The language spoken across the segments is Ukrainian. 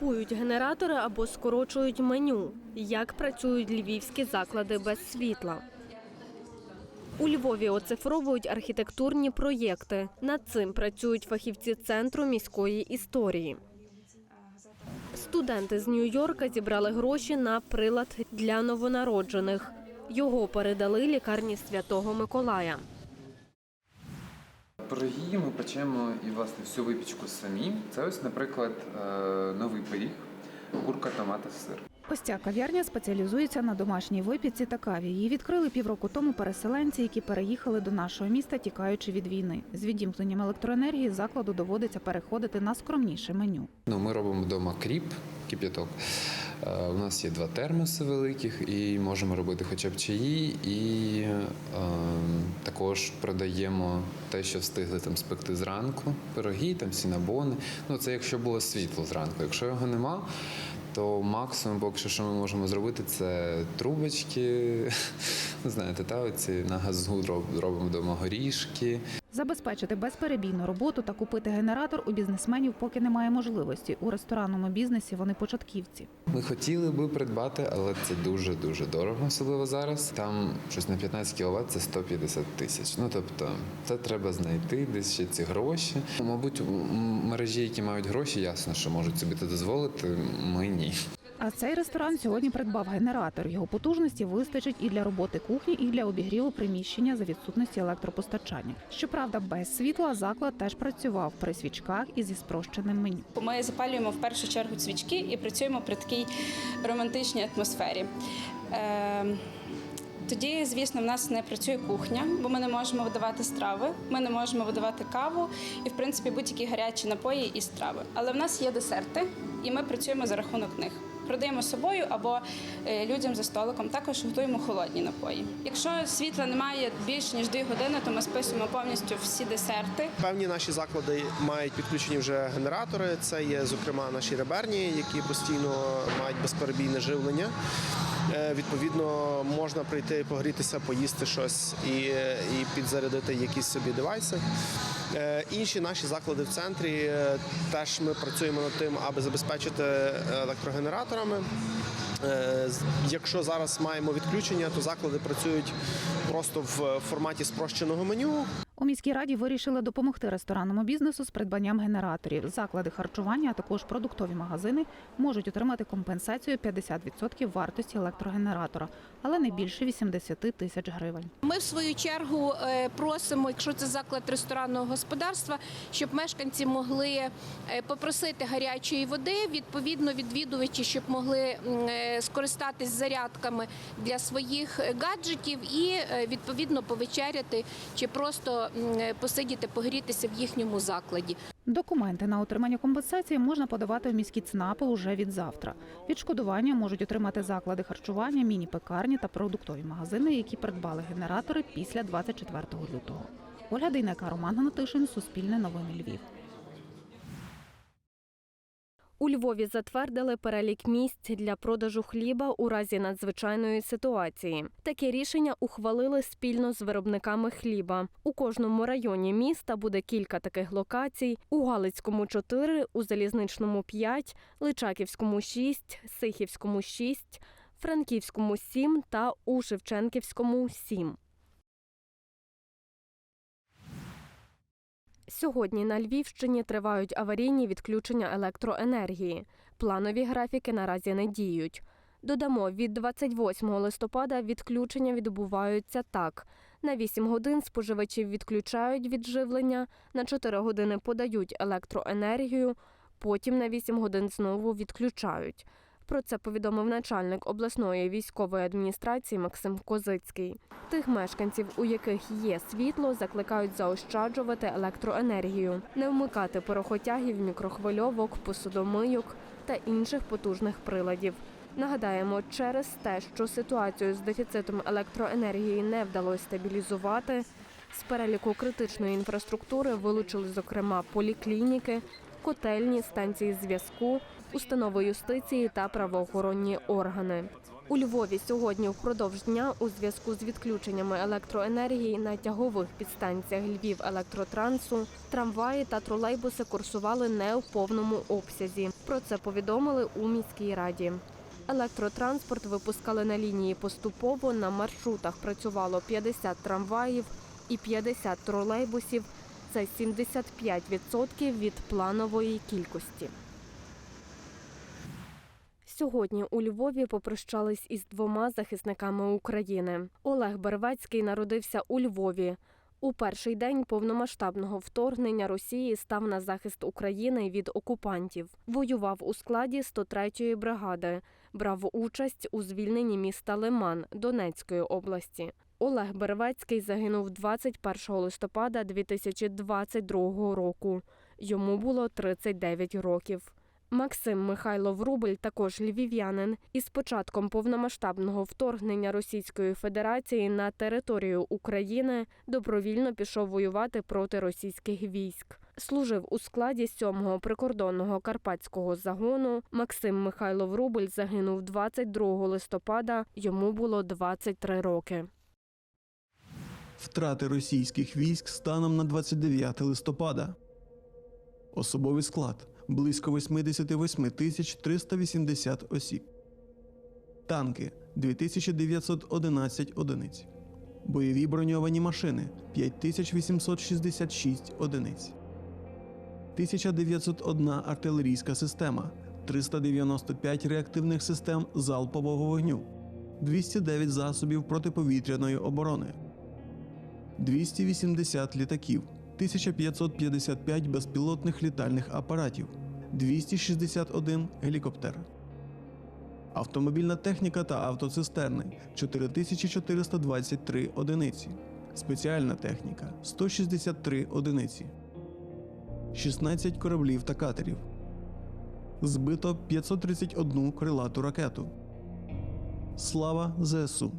купують генератори або скорочують меню. Як працюють львівські заклади без світла? У Львові оцифровують архітектурні проєкти. Над цим працюють фахівці центру міської історії. Студенти з Нью-Йорка зібрали гроші на прилад для новонароджених. Його передали лікарні Святого Миколая. Пироги ми печемо і власне всю випічку самі. Це ось, наприклад, е, новий пиріг, курка, томати, сир. Ось ця кав'ярня спеціалізується на домашній випічці та каві. Її відкрили півроку тому переселенці, які переїхали до нашого міста, тікаючи від війни. З відімкненням електроенергії закладу доводиться переходити на скромніше меню. Ну, ми робимо вдома кріп, кип'яток. Е, У нас є два термоси великих, і можемо робити хоча б чаї, і е, також продаємо те, що встигли там спекти зранку, пироги, там сінабони. Ну це якщо було світло зранку. Якщо його нема, то максимум, поки що, що ми можемо зробити, це трубочки. Ну, знаєте, та оці на газу робимо вдома горішки. Забезпечити безперебійну роботу та купити генератор у бізнесменів поки немає можливості. У ресторанному бізнесі вони початківці. Ми хотіли би придбати, але це дуже дуже дорого, особливо зараз. Там щось на 15 кВт це 150 тисяч. Ну тобто, це треба знайти десь ще ці гроші. Мабуть, мережі, які мають гроші, ясно, що можуть собі це дозволити. Ми ні. А цей ресторан сьогодні придбав генератор. Його потужності вистачить і для роботи кухні, і для обігріву приміщення за відсутності електропостачання. Щоправда, без світла заклад теж працював при свічках і зі спрощеним меню. Ми запалюємо в першу чергу свічки і працюємо при такій романтичній атмосфері. Е, Тоді, звісно, в нас не працює кухня, бо ми не можемо видавати страви, ми не можемо видавати каву і, в принципі, будь-які гарячі напої і страви. Але в нас є десерти, і ми працюємо за рахунок них. Продаємо собою або е, людям за столиком. Також готуємо холодні напої. Якщо світла немає більше ніж 2 години, то ми списуємо повністю всі десерти. Певні наші заклади мають підключені вже генератори. Це є, зокрема, наші реберні, які постійно мають безперебійне живлення. Е, Відповідно, можна прийти погрітися, поїсти щось і, і підзарядити якісь собі девайси. Е, Інші наші заклади в центрі е, теж ми працюємо над тим, аби забезпечити електрогенераторами. Е, Якщо зараз маємо відключення, то заклади працюють просто в форматі спрощеного меню. У міській раді вирішили допомогти ресторанному бізнесу з придбанням генераторів. Заклади харчування, а також продуктові магазини можуть отримати компенсацію 50% вартості електрогенератора, але не більше 80 тисяч гривень. Ми в свою чергу е, просимо, якщо це заклад ресторанного господарства, щоб мешканці могли е, попросити гарячої води. Відповідно, відвідувачі, щоб могли е, скористатись зарядками для своїх гаджетів і відповідно повечеряти чи просто посидіти, погрітися в їхньому закладі. Документи на отримання компенсації можна подавати в міські ЦНАПи уже від завтра. Відшкодування можуть отримати заклади харчування, міні-пекарні та продуктові магазини, які придбали генератори після 24 лютого. Оля Дейнека, Роман Гнатишин, Суспільне новини Львів. У Львові затвердили перелік місць для продажу хліба у разі надзвичайної ситуації. Таке рішення ухвалили спільно з виробниками хліба. У кожному районі міста буде кілька таких локацій: у Галицькому 4, у Залізничному 5, Личаківському 6, Сихівському 6, Франківському 7 та у Шевченківському 7. Сьогодні на Львівщині тривають аварійні відключення електроенергії. Планові графіки наразі не діють. Додамо, від 28 листопада відключення відбуваються так: на 8 годин споживачів відключають від живлення, на 4 години подають електроенергію, потім на 8 годин знову відключають. Про це повідомив начальник обласної військової адміністрації Максим Козицький. Тих мешканців, у яких є світло, закликають заощаджувати електроенергію, не вмикати порохотягів, мікрохвильовок, посудомийок та інших потужних приладів. Нагадаємо, через те, що ситуацію з дефіцитом електроенергії не вдалося стабілізувати, з переліку критичної інфраструктури вилучили, зокрема, поліклініки, котельні, станції зв'язку, установи юстиції та правоохоронні органи. У Львові сьогодні впродовж дня у зв'язку з відключеннями електроенергії на тягових підстанціях Львів електротрансу трамваї та тролейбуси курсували не в повному обсязі. Про це повідомили у міській раді. Електротранспорт випускали на лінії поступово. На маршрутах працювало 50 трамваїв і 50 тролейбусів. Це 75% від планової кількості. Сьогодні у Львові попрощались із двома захисниками України. Олег Бервецький народився у Львові. У перший день повномасштабного вторгнення Росії став на захист України від окупантів. Воював у складі 103-ї бригади, брав участь у звільненні міста Лиман Донецької області. Олег Бервецький загинув 21 листопада 2022 року. Йому було 39 років. Максим Михайло Врубель, також львів'янин, із початком повномасштабного вторгнення Російської Федерації на територію України добровільно пішов воювати проти російських військ. Служив у складі 7-го прикордонного карпатського загону. Максим Михайло Врубель загинув 22 листопада. Йому було 23 роки. Втрати російських військ станом на 29 листопада. Особовий склад близько 88 тисяч 380 осіб. Танки 2911 одиниць. Бойові броньовані машини 5866 одиниць. 1901 артилерійська система, 395 реактивних систем залпового вогню, 209 засобів протиповітряної оборони. 280 літаків, 1555 безпілотних літальних апаратів, 261 гелікоптер. Автомобільна техніка та автоцистерни 4423 одиниці. Спеціальна техніка 163 одиниці. 16 кораблів та катерів. Збито 531 крилату ракету. Слава ЗСУ!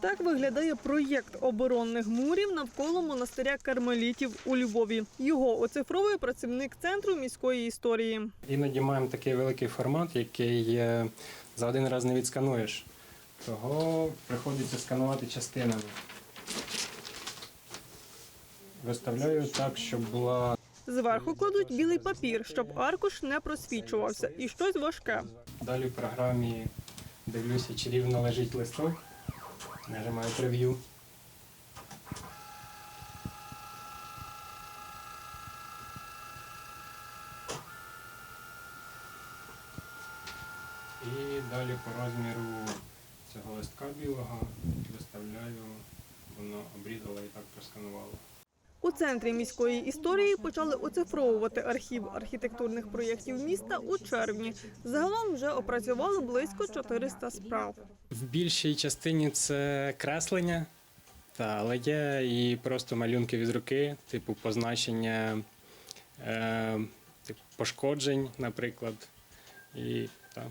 Так виглядає проєкт оборонних мурів навколо монастиря кармелітів у Львові. Його оцифровує працівник центру міської історії. Іноді маємо такий великий формат, який е, за один раз не відскануєш. Того приходиться сканувати частинами. Виставляю так, щоб була Зверху кладуть білий папір, щоб аркуш не просвічувався, і щось важке. далі в програмі дивлюся, чи рівно лежить листок. Нажимаю превью. І далі по розміру цього листка білого виставляю, воно обрізало і так просканувало. У центрі міської історії почали оцифровувати архів архітектурних проєктів міста у червні. Загалом вже опрацювали близько 400 справ. В більшій частині це креслення, та, але є і просто малюнки від руки, типу позначення е, типу, пошкоджень, наприклад. І та,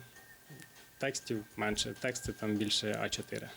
текстів менше. Тексти там більше А4.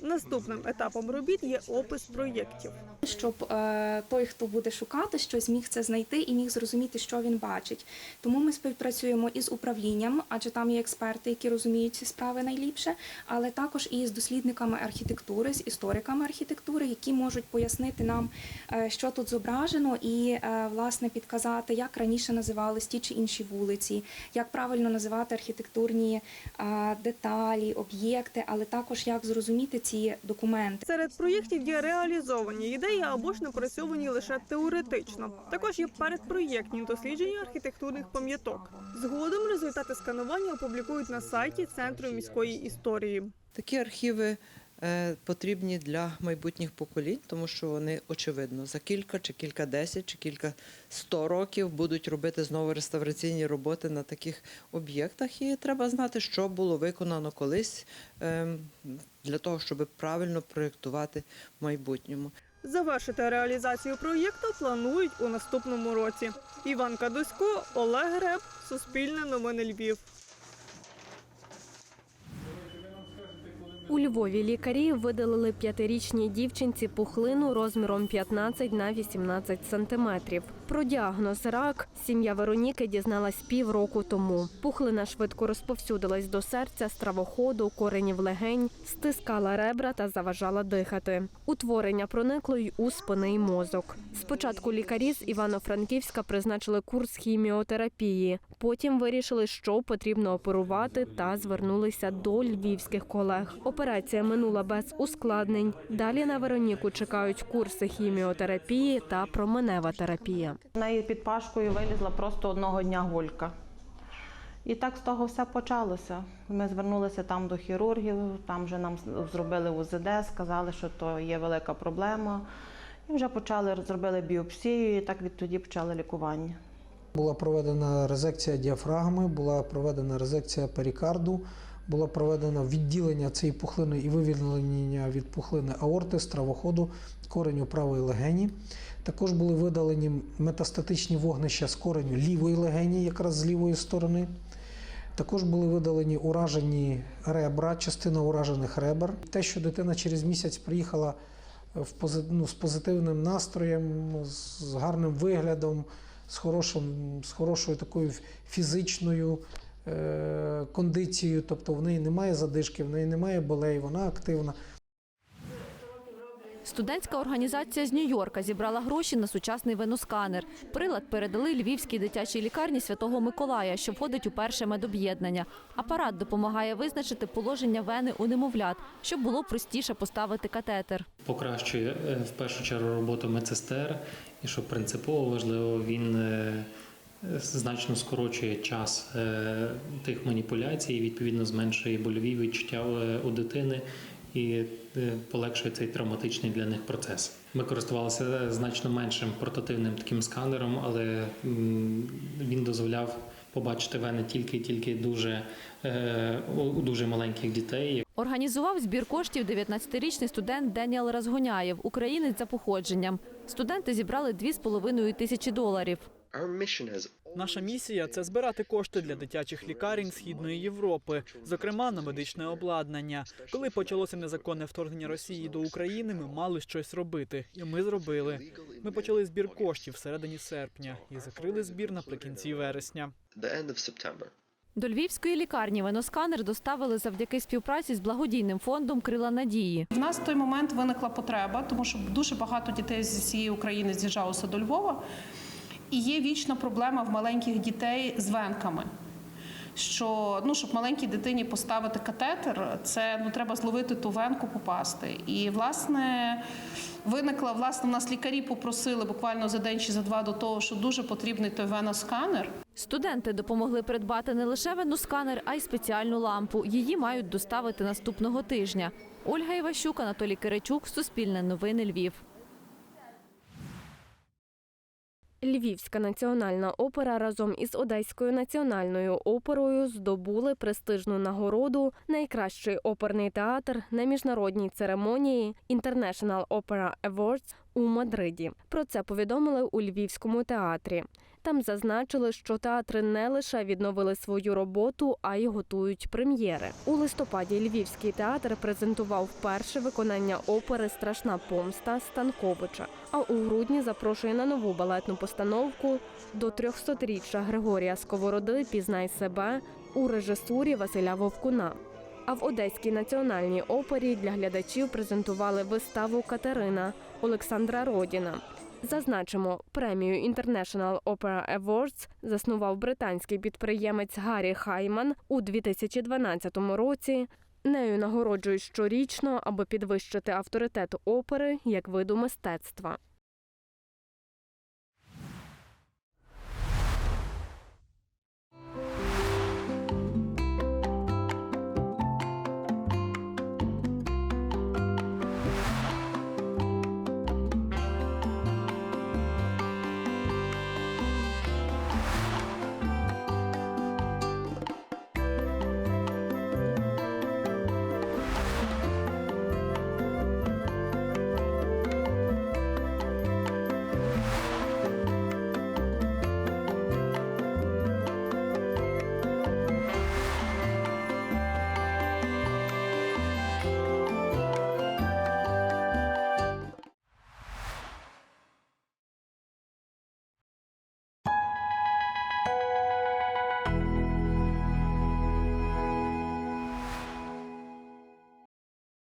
Наступним етапом робіт є опис проєктів. щоб е, той, хто буде шукати щось, міг це знайти і міг зрозуміти, що він бачить. Тому ми співпрацюємо із управлінням, адже там є експерти, які розуміють ці справи найліпше, але також і з дослідниками архітектури, з істориками архітектури, які можуть пояснити нам, е, що тут зображено, і е, власне підказати, як раніше називались ті чи інші вулиці, як правильно називати архітектурні е, деталі, об'єкти, але також як зрозуміти ці документи. Серед проєктів є реалізовані ідеї або ж напрацьовані лише теоретично. Також є передпроєктні дослідження архітектурних пам'яток. Згодом результати сканування опублікують на сайті Центру міської історії. Такі архіви потрібні для майбутніх поколінь, тому що вони очевидно за кілька чи кілька десять чи кілька сто років будуть робити знову реставраційні роботи на таких об'єктах. І треба знати, що було виконано колись ем, для того, щоб правильно проєктувати в майбутньому. Завершити реалізацію проєкту планують у наступному році. Іван Кадусько, Олег Греб, Суспільне новини Львів. У Львові лікарі видалили п'ятирічній дівчинці пухлину розміром 15 на 18 сантиметрів. Про діагноз рак сім'я Вероніки дізналась півроку тому. Пухлина швидко розповсюдилась до серця, стравоходу, коренів легень, стискала ребра та заважала дихати. Утворення проникло й у спинний мозок. Спочатку лікарі з Івано-Франківська призначили курс хіміотерапії. Потім вирішили, що потрібно оперувати, та звернулися до львівських колег. Операція минула без ускладнень. Далі на Вероніку чекають курси хіміотерапії та променева терапія. Неї під пашкою вилізла просто одного дня гулька. І так з того все почалося. Ми звернулися там до хірургів, там вже нам зробили УЗД, сказали, що то є велика проблема. І вже почали зробили біопсію, і так відтоді почали лікування. Була проведена резекція діафрагми, була проведена резекція перикарду, було проведено відділення цієї пухлини і вивільнення від пухлини аорти, стравоходу, кореню правої легені. Також були видалені метастатичні вогнища з кореню лівої легені, якраз з лівої сторони. Також були видалені уражені ребра, частина уражених ребер. Те, що дитина через місяць приїхала в пози- ну, з позитивним настроєм, з гарним виглядом, з, хорошим, з хорошою такою фізичною е, кондицією, тобто в неї немає задишки, в неї немає болей, вона активна. Студентська організація з Нью-Йорка зібрала гроші на сучасний веносканер. Прилад передали Львівській дитячій лікарні Святого Миколая, що входить у перше медоб'єднання. Апарат допомагає визначити положення вени у немовлят, щоб було простіше поставити катетер. покращує е, в першу чергу роботу медсестер, і що принципово важливо, він е, значно скорочує час е, тих маніпуляцій, відповідно зменшує больові відчуття е, у дитини і полегшує цей травматичний для них процес. Ми користувалися значно меншим портативним таким сканером, але він дозволяв побачити вени тільки тільки дуже у дуже маленьких дітей, Організував збір коштів 19-річний студент Деніел Разгоняєв, українець за походженням. Студенти зібрали 2,5 тисячі доларів. Наша місія це збирати кошти для дитячих лікарень Східної Європи, зокрема на медичне обладнання. Коли почалося незаконне вторгнення Росії до України, ми мали щось робити, і ми зробили. Ми почали збір коштів всередині серпня і закрили збір наприкінці вересня. До львівської лікарні веносканер доставили завдяки співпраці з благодійним фондом Крила надії. В нас в той момент виникла потреба, тому що дуже багато дітей з цієї України з'їжджалося до Львова. І є вічна проблема в маленьких дітей з венками. Що ну, щоб маленькій дитині поставити катетер, це ну треба зловити ту венку, попасти. І власне виникла власне, в нас лікарі попросили буквально за день чи за два до того, що дуже потрібний той веносканер. Студенти допомогли придбати не лише веносканер, а й спеціальну лампу. Її мають доставити наступного тижня. Ольга Іващук, Анатолій Киричук, Суспільне новини Львів. Львівська національна опера разом із Одеською національною оперою здобули престижну нагороду Найкращий оперний театр на міжнародній церемонії International Opera Awards у Мадриді. Про це повідомили у Львівському театрі. Там зазначили, що театри не лише відновили свою роботу, а й готують прем'єри. У листопаді Львівський театр презентував перше виконання опери Страшна помста Станковича. А у грудні запрошує на нову балетну постановку до 300-річчя Григорія Сковороди Пізнай себе у режисурі Василя Вовкуна. А в Одеській національній опері для глядачів презентували виставу Катерина Олександра Родіна. Зазначимо, премію International Opera Awards заснував британський підприємець Гаррі Хайман у 2012 році. Нею нагороджують щорічно, аби підвищити авторитет опери як виду мистецтва.